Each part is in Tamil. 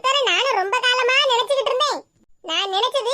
நானும் ரொம்ப காலமா நினைச்சுக்கிட்டு இருந்தேன். நான் நினைச்சது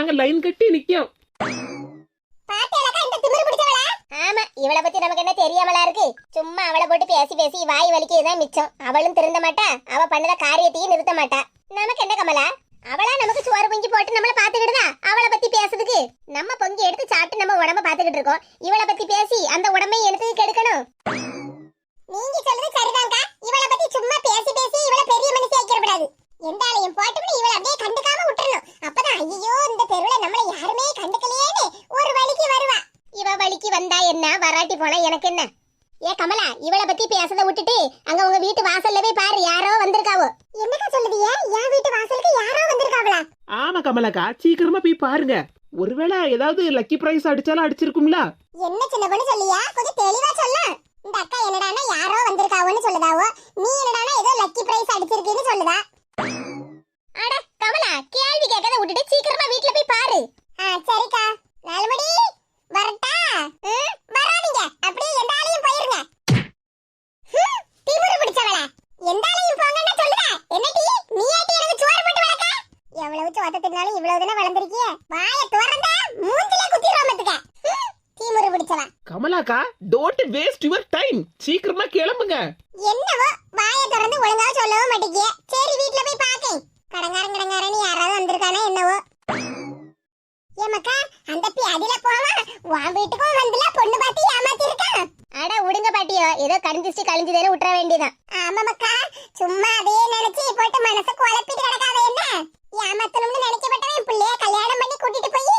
நாங்க லைன் கட்டி நிக்கோம் இந்த திமிரு பிடிச்சவளா? ஆமா இவளை பத்தி நமக்கு என்ன தெரியாமலா இருக்கு? சும்மா அவளை போட்டு பேசி பேசி வாய் வலிக்கதான் மிச்சம். அவளும் திருந்த மாட்டா அவ பண்ணத காரியத்தையும் நிறுத்த மாட்டா. நமக்கு என்ன கமலா? அவளா நமக்கு சோறு பொங்கி போட்டு நம்மள பாத்துக்கிட்டுதா அவளை பத்தி பேசுறதுக்கு? நம்ம பொங்கி எடுத்து சாப்பிட்டு நம்ம உடம்ப பாத்துக்கிட்டு இருக்கோம். இவளை பத்தி பேசி அந்த உடம்பையும் எடுத்து கெடுக்கணும்? நீங்க சொல்றது சரிதான்க்கா. இவளை பத்தி சும்மா பேசி பேசி இவளை பெரிய மனுஷி ஆக்கிடக்கூடாது. எந்தாலையும் போட்டுன்னு இவளை அப்படியே கண்டுக்காம விட்டுறணும். அப்பதான் ஐயோ இந்த தெருவுல நம்மள யாருமே கண்டுக்கலையேன்னு ஒரு வழிக்கு வருவா. இவ வழிக்கு வந்தா என்ன? வராட்டி போனா எனக்கு என்ன? ஏ கமலா இவளை பத்தி பேசத விட்டுட்டு அங்க உங்க வீட்டு வாசல்ல போய் பாரு யாரோ வந்திருக்காவோ. என்னக்கா சொல்லுதிய என் வீட்டு வாசலுக்கு யாரோ வந்திருக்காவளா? ஆமா கமலக்கா. சீக்கிரமா போய் பாருங்க. ஒருவேளை ஏதாவது லக்கி பிரைஸ் அடிச்சாலும் அடிச்சிருக்கும்ல? என்ன சின்ன பொண்ணு சொல்லியா? கொஞ்சம் தெளிவா சொல்ல. இந்த அக்கா என்னடானா யாரோ வந்திருக்காவோன்னு சொல்லுதாவோ. நீ என்னடானா ஏதோ லக்கி பிரைஸ் அடிச்சிருக்கீன்னு சொல்லுதா. அட கமலா கேள்வி கேட்கத விட்டுட்டு சீக்கிரமா வீட்ல போய் பாரு. ஆ சரிக்கா. நாலுமடி வரட்டா? ம், வராதீங்க. அப்படியே எந்தாலையும் போயிருங்க. திமிரு பிடிச்சவளா. எந்தாலையும் போங்கன்னா சொல்லுதா? என்னடி? நீ ஏட்டி எனக்கு சோறு போட்டு வளர்க்க? எவ்வளவு சோத்த தின்னாலும் இவ்வளவு தானே வளர்ந்துருக்கிய? வாய திறந்தா மூஞ்சில ஹம், திமிரு பிடிச்சவா. கமலாக்கா டோன்ட் வேஸ்ட் யுவர் டைம் சீக்கிரமா கிளம்புங்க. என்னவோ? ஒழுங்கா சொல்லவும் மாட்டேங்கிய. சரி வீட்ல போய் பாக்கேன். கடங்காரன் கடங்காரன் யாராவது வந்திருக்கானே என்னவோ. ஏமாக்கா அந்த பியாதில போவா? உன் வீட்டுக்கும் வந்துல பொண்ணு பார்த்து ஏமாத்திருக்கான் அட உடுங்க பாட்டியோ. ஏதோ கடிஞ்சிச்சு கழிஞ்சுதேன்னு விட்டுற வேண்டியதான் ஆமாமக்கா சும்மா அதே நினைச்சு போட்டு மனசை குழப்பிட்டு கிடக்காத என்ன? ஏமாத்தணும்னு நினைக்கப்பட்டவன் பிள்ளைய கல்யாணம் பண்ணி கூட்டிட்டு போய்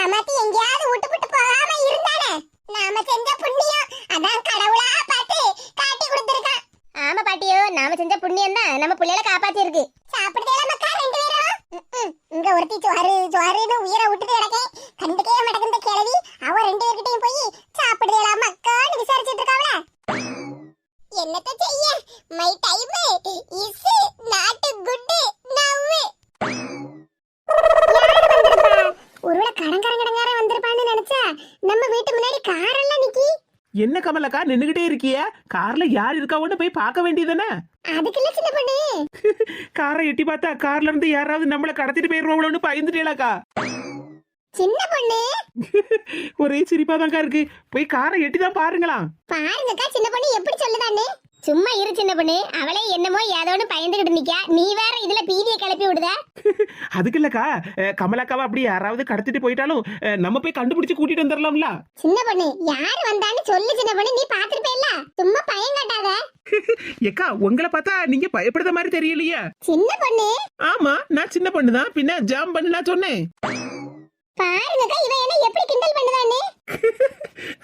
ஏமாத்தி எங்கேயாவது விட்டு விட்டு போகாம இருந்தானே? நாம செஞ்ச புண்ணியம் அதான் கடவுளா பார்த்து காட்டி கொடுத்துருக்கான். ஆமா பாட்டியோ நாம செஞ்ச புண்ணியம் தான் நம்ம பிள்ளைகளை காப்பாத்தி இருக்கு சாப்பிடுதேல மக்கா ரெண்டு பேரும்? இங்க ஒருத்தி சோறு சோறுன்னு உயிரை விட்டுட்டு கிடக்கேன் கண்டுக்கே மாட்டேங்குது கிழவி அவ ரெண்டு பேர்கிட்டயும் போய் சாப்பிடுதேலா மக்கான்னு விசாரிச்சிட்டு இருக்காவல என்னத்த செய்ய my time is not good now ஒருவேளை கடங்காரன் கடங்காரன் வந்திருப்பான்னு நினைச்சா நம்ம வீட்டு முன்னாடி காரெல்லாம் நிக்கி கமலக்கா நின்னுகிட்டே இருக்கிய? கார்ல யார் இருக்காவோன்னு போய் பார்க்க பொண்ணு. காரை எட்டி பார்த்தா கார்ல இருந்து யாராவது நம்மள கடத்திட்டு போயிருவாங்களோன்னு பயந்துட்டேலாக்கா சின்ன பொண்ணு. ஒரே சிரிப்பாதான்க்கா இருக்கு. போய் காரை எட்டி தான் பாருங்களா பாருங்கக்கா சின்ன பொண்ணு எப்படி சொல்லுதான்னு. சும்மா இரு சின்ன பொண்ணு. அவளே என்னமோ ஏதோன்னு பயந்துகிட்டு நிக்கா. நீ வேற இதுல பீதியை கிளப்பி விடுத. அதுக்கு இல்லக்கா. அஹ், கமலாக்காவை அப்படி யாராவது கடத்திட்டு போயிட்டாலும் அஹ், நம்ம போய் கண்டுபிடிச்சு கூட்டிட்டு வந்துடலாம்ல சின்ன பொண்ணு யாரு வந்தான்னு சொல்லு சின்ன பொண்ணு. நீ பாத்துருப்பேல்ல சும்மா பயம் காட்டாத. ஏக்கா உங்களை பார்த்தா நீங்க பயப்படுற மாதிரி தெரியலையே. சின்ன பொண்ணு. ஆமா நான் சின்ன பொண்ணு தான் பின்ன ஜாம் பண்ணு நான் சொன்னேன். பாருங்கக்கா இவ என்ன எப்படி கிண்டல் பண்ணுதான்னு.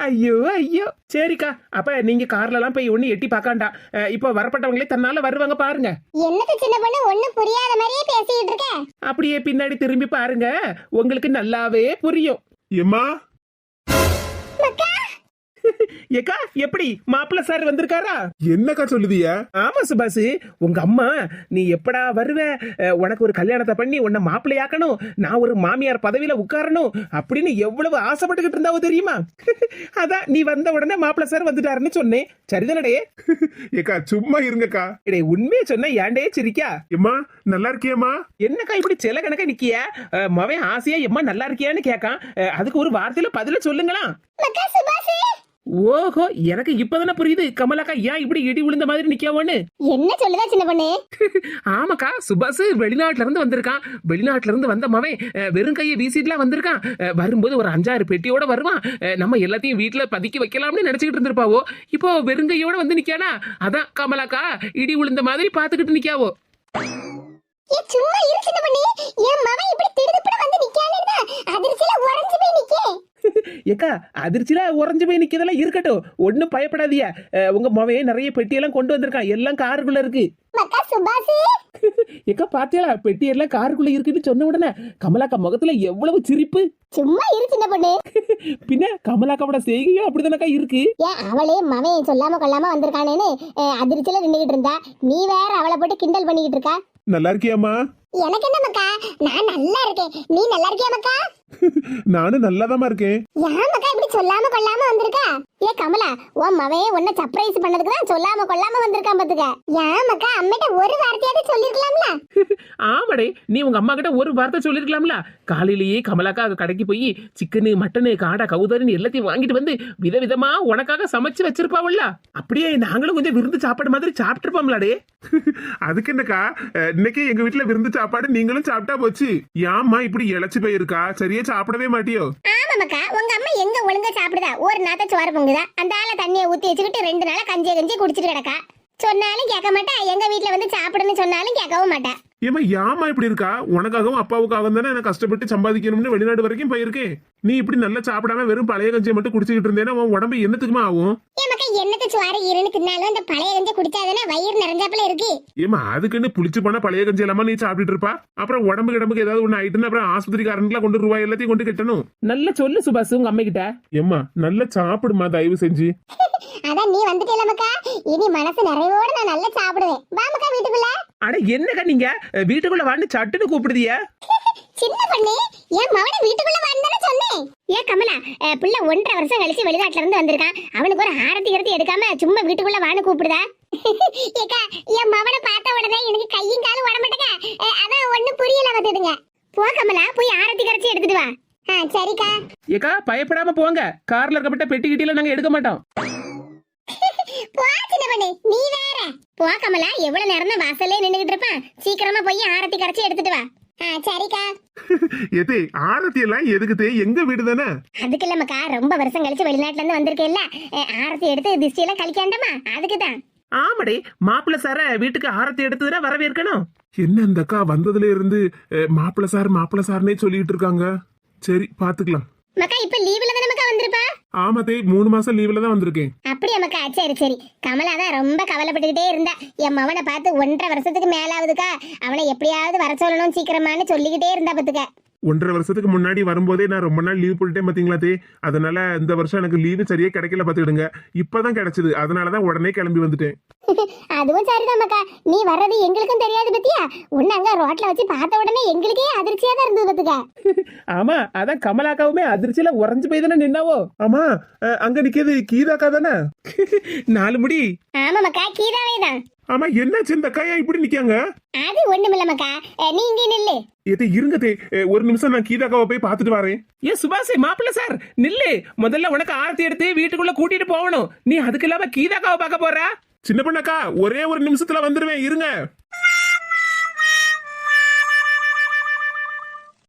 ஐயோ ஐயோ. சரிக்கா அப்ப நீங்க கார்ல எல்லாம் போய் ஒண்ணு எட்டி பார்க்காண்டா. இப்போ வரப்பட்டவங்களே தன்னால வருவாங்க பாருங்க. என்னது சின்ன பொண்ணு ஒண்ணும் புரியாத மாதிரியே பேசிட்டு இருக்க? அப்படியே பின்னாடி திரும்பி பாருங்க. உங்களுக்கு நல்லாவே புரியும். எம்மா ஏக்கா எப்படி? மாப்பிள்ள சார் வந்திருக்காரா? என்னக்கா சொல்லுதிய ஆமா சுபாஷ். உங்க அம்மா நீ எப்படா வருவ? உனக்கு ஒரு கல்யாணத்தை பண்ணி உன்னை மாப்பிள்ளையாக்கணும். நான் ஒரு மாமியார் பதவியில உட்காரணும். அப்படின்னு எவ்வளவு ஆசைப்பட்டுக்கிட்டு இருந்தாவோ தெரியுமா? அதான் நீ வந்த உடனே மாப்பிள்ள சார் வந்துட்டாருன்னு சொன்னேன். சரிதானடே? ஏக்கா சும்மா இருங்கக்கா. இடே உண்மையை சொன்ன ஏன்டே சிரிக்கா எம்மா நல்லா இருக்கியம்மா? என்னக்கா இப்படி சில கணக்கா நிக்கிய? அஹ், மவன் ஆசையா எம்மா நல்லா இருக்கியான்னு கேட்கான் அதுக்கு ஒரு வார்த்தையில பதில சொல்லுங்களா? ஓஹோ எனக்கு இப்பதானே புரியுது. கமலாக்கா ஏன் இப்படி இடி விழுந்த மாதிரி நிக்காவோன்னு என்ன சொல்லுதா சின்ன பொண்ணு? ஆமாக்கா சுபாஷ் வெளிநாட்டுல இருந்து வந்திருக்கான். வெளிநாட்டுல இருந்து வந்த மவன் வெறும் கையை வீசிட்டுலாம் வந்திருக்கான். வரும்போது ஒரு அஞ்சாறு பெட்டியோட வருவான். நம்ம எல்லாத்தையும் வீட்டுல பதுக்கி வைக்கலாம்னு நினைச்சுக்கிட்டு இருந்திருப்பாவோ? இப்போ வெறும் கையோட வந்து நிக்கானா அதான் கமலாக்கா இடி விழுந்த மாதிரி பாத்துக்கிட்டு நிக்காவோ சும்மா இரு சின்ன பொண்ணு. என் மவன் இப்படி திடுதுப்புட வந்து நிக்கானேன்னா அதிர்ச்சியில உறைஞ்சு போய் நிக்கே. ஏக்கா அதிர்ச்சியில உறைஞ்சு போய் நிக்கிறதெல்லாம் இருக்கட்டும். ஒன்னும் பயப்படாதீங்க. அஹ், உங்க மவன் நிறைய பெட்டியெல்லாம் கொண்டு வந்திருக்கான். எல்லாம் காருக்குள்ள இருக்கு. ஏக்கா பாத்தியாளா பெட்டி எல்லாம் காருக்குள்ள இருக்குன்னு சொன்ன உடனே கமலாக்கா முகத்துல எவ்வளவு சிரிப்பு. சும்மா இரு சின்ன பொண்ணு. பின்ன கமலாக்காவோட செய்கையும் அப்படிதானக்கா இருக்கு. ஏன் அவளே மவன் சொல்லாம கொள்ளாம வந்திருக்கானேன்னு அதிர்ச்சியில நின்னுகிட்டு இருந்தா. நீ வேற அவளை போட்டு கிண்டல் பண்ணிக்கிட்டு இருக்கா. நல்லா இருக்கியாம்மா? எனக்கு என்ன மக்கா? நான் நல்லா இருக்கேன். நீ நல்லா இருக்கியா மக்கா? நானும் நல்லாதாம்மா இருக்கேன். ஏன் மக்கா இப்படி சொல்லாம கொள்ளாம வந்திருக்கா? ஏ கமலா உன் மவன் உன்னை சர்ப்ரைஸ் பண்ணதுக்கு தான் சொல்லாம கொள்ளாம வந்திருக்கான் பாத்துக்க. ஏன் மக்கா அம்மிட்ட ஒரு வார்த்தையாவது சொல்லிருக்கலாம்ல? ஆமாடே நீ உங்க அம்மா கிட்ட ஒரு வார்த்தை சொல்லிருக்கலாம்ல? காலையிலேயே கமலாக்கா கடைக்கு போய் சிக்கனு மட்டனு காடை கவுதரின்னு எல்லாத்தையும் வாங்கிட்டு வந்து விதவிதமா உனக்காக சமைச்சு வச்சிருப்பாவல்ல? அப்படியே நாங்களும் கொஞ்சம் விருந்து சாப்பாடு மாதிரி சாப்பிட்டுருப்போம்லாடே. அதுக்கு என்னக்கா அஹ், இன்னைக்கு எங்க வீட்டுல விருந்து சாப்பாடு நீங்களும் சாப்பிட்டா போச்சு. ஏம்மா இப்படி இழைச்சு போயிருக்கா? சரியா சாப்பிடவே மாட்டியோ? ஆமாக்கா உங்க அம்மா எங்க ஒழுங்கா சாப்பிடுதா? ஒரு நாத்த சோறு பொங்குதா? அந்த ஆள தண்ணியை ஊத்தி வச்சுக்கிட்டு ரெண்டு நாளா கஞ்சிய கஞ்சி குடிச்சிட்டு கிடக்கா? சொன்னாலும் கேட்க மாட்டா. எங்க வீட்ல வந்து சாப்பிடுன்னு சொன்னாலும் கேட்கவும் மாட்டா. ஏம்மா ஏம்மா இப்படி இருக்கா? உனக்காகவும் அப்பாவுக்காகவும் தானே நான் கஷ்டப்பட்டு சம்பாதிக்கணும்னு வெளிநாடு வரைக்கும் போயிருக்கேன். நீ இப்படி நல்லா சாப்பிடாம வெறும் பழைய கஞ்சியை மட்டும் குடிச்சுக்கிட்டு இருந்தேன்னா உன் உடம்பு என்னத்துக்குமா ஆகும்? என்னத்த சோறு இருன்னு தின்னாலும் அந்த பழைய கஞ்சி குடிச்சாதானே வயிறு நிறைஞ்சாப்புல இருக்கு? ஏம்மா அதுக்குன்னு புளிச்சு போன பழைய கஞ்சி எல்லாமே நீ சாப்பிட்டுட்டு இருப்பா? அப்புறம் உடம்பு கிடம்புக்கு ஏதாவது ஒண்ணு ஆயிட்டுன்னு அப்புறம் ஆஸ்பத்திரிக்காரன்லாம் கொண்டு ரூபாய் எல்லாத்தையும் கொண்டு கட்டணும். நல்ல சொல்லு சுபாஷ் உங்க அம்மா கிட்ட ஏம்மா நல்லா சாப்பிடுமா தயவு செஞ்சு. அதான் நீ வந்துட்டேல மக்கா. இனி மனசு நிறைவோட நான் நல்லா சாப்பிடுவேன். வா மக்கா வீட்டுக்குள்ள. அட என்னக்கா நீங்க? வீட்டுக்குள்ள வான்னு சட்டுன்னு கூப்பிடுதிய? சின்ன பண்ணு என் மவனை வீட்டுக்குள்ள வந்தானே சொன்னேன். ஏ கமலா புள்ள ஒன்றரை வருஷம் கழிச்சு வெளிநாட்டுல இருந்து வந்திருக்கான். அவனுக்கு ஒரு ஆரத்தி கிரத்தி எடுக்காம சும்மா வீட்டுக்குள்ள வான்னு கூப்பிடுதா? ஏக்கா என் மவனை பார்த்த உடனே எனக்கு கையும் காலும் உடம்பட்டக்க. அதான் ஒண்ணும் புரியல வந்துடுங்க போ கமலா போய் ஆரத்தி கரைச்சி எடுத்துட்டு வா. சரிக்கா. ஏக்கா பயப்படாம போங்க. கார்ல இருக்கப்பட்ட பெட்டி கிட்டியில நாங்க எடுக்க மாட்டோம். போ சின்ன பண்ணு. நீ வேற. போ கமலா. எவ்வளவு நேரம் வாசல்லே நின்னுகிட்டு இருப்பான் சீக்கிரமா போய் ஆரத்தி கரைச்சி எடுத்துட்டு வா. ஆ சரிக்கா. எதே ஆரத்தி எல்லாம் எதுக்கு தே எங்க வீடு தானே? அதுக்கு இல்லம்மாக்கா. ரொம்ப வருஷம் கழிச்சு வெளிநாட்டுல இருந்து வந்திருக்கேல்ல. அஹ் ஆரத்தி எடுத்து திஷ்டி எல்லாம் கழிக்காண்டமா? அதுக்கு தான் ஆமாடே. மாப்பிள்ள சார வீட்டுக்கு ஆரத்தி எடுத்ததுன்னா வரவேற்கணும்? என்ன இந்த அக்கா வந்ததுல இருந்து அஹ், மாப்பிள சார் மாப்பிள சார்னே சொல்லிட்டு இருக்காங்க? சரி பாத்துக்கலாம். மக்கா இப்ப லீவுல தானே மக்கா வந்திருப்பா? ஆமா தே மூணு மாசம் லீவ்ல தான் வந்திருக்கேன். அப்படியா மக்கா? சரி சரி. கமலா தான் ரொம்ப கவலைப்பட்டுக்கிட்டே இருந்தா. என் மவனை பார்த்து ஒன்றரை வருஷத்துக்கு மேல ஆகுதுக்கா அவனை எப்படியாவது வர சொல்லணும் சீக்கிரமான்னு சொல்லிக்கிட்டே இருந்தா பத்துக்க ஒன்றரை வருஷத்துக்கு முன்னாடி வரும்போதே நான் ரொம்ப நாள் லீவ் போட்டுட்டேன் பாத்தீங்களா தே? அதனால இந்த வருஷம் எனக்கு லீவு சரியா கிடைக்கல பாத்துக்கிடுங்க. இப்பதான் கிடைச்சது. அதனாலதான் உடனே கிளம்பி வந்துட்டேன். அதுவும் சரிதான் மக்கா நீ வர்றது எங்களுக்கும் தெரியாது பத்தியா? உன்னை அங்க ரோட்ல வச்சு பார்த்த உடனே எங்களுக்கே அதிர்ச்சியா தான் இருந்தது பத்துக்க. ஆமா அதான் கமலாக்காவுமே அதிர்ச்சியில உறைஞ்சு போய் தானே நின்னாவோ? ஆமா அங்க நிக்கிறது கீதாக்கா தானே? நாலு முடி. ஆமா மக்கா கீதாவே தான். ஆமா என்னாச்சு இந்த கையா இப்படி நிக்காங்க அது ஒண்ணுமில்ல மக்கா. அஹ், நீ இங்கே நில்லு. எது இருங்க தே. அஹ், ஒரு நிமிஷம் நான் கீதாக்காவை போய் பார்த்துட்டு வரேன். ஏ சுபாஷ் மாப்பிள்ள சார் நில்லு. முதல்ல உனக்கு ஆரத்தி எடுத்து வீட்டுக்குள்ள கூட்டிட்டு போகணும். நீ அதுக்கு இல்லாம கீதாக்காவை பார்க்க போறா? சின்ன பண்ணக்கா ஒரே ஒரு நிமிஷத்துல வந்துருவேன். இருங்க.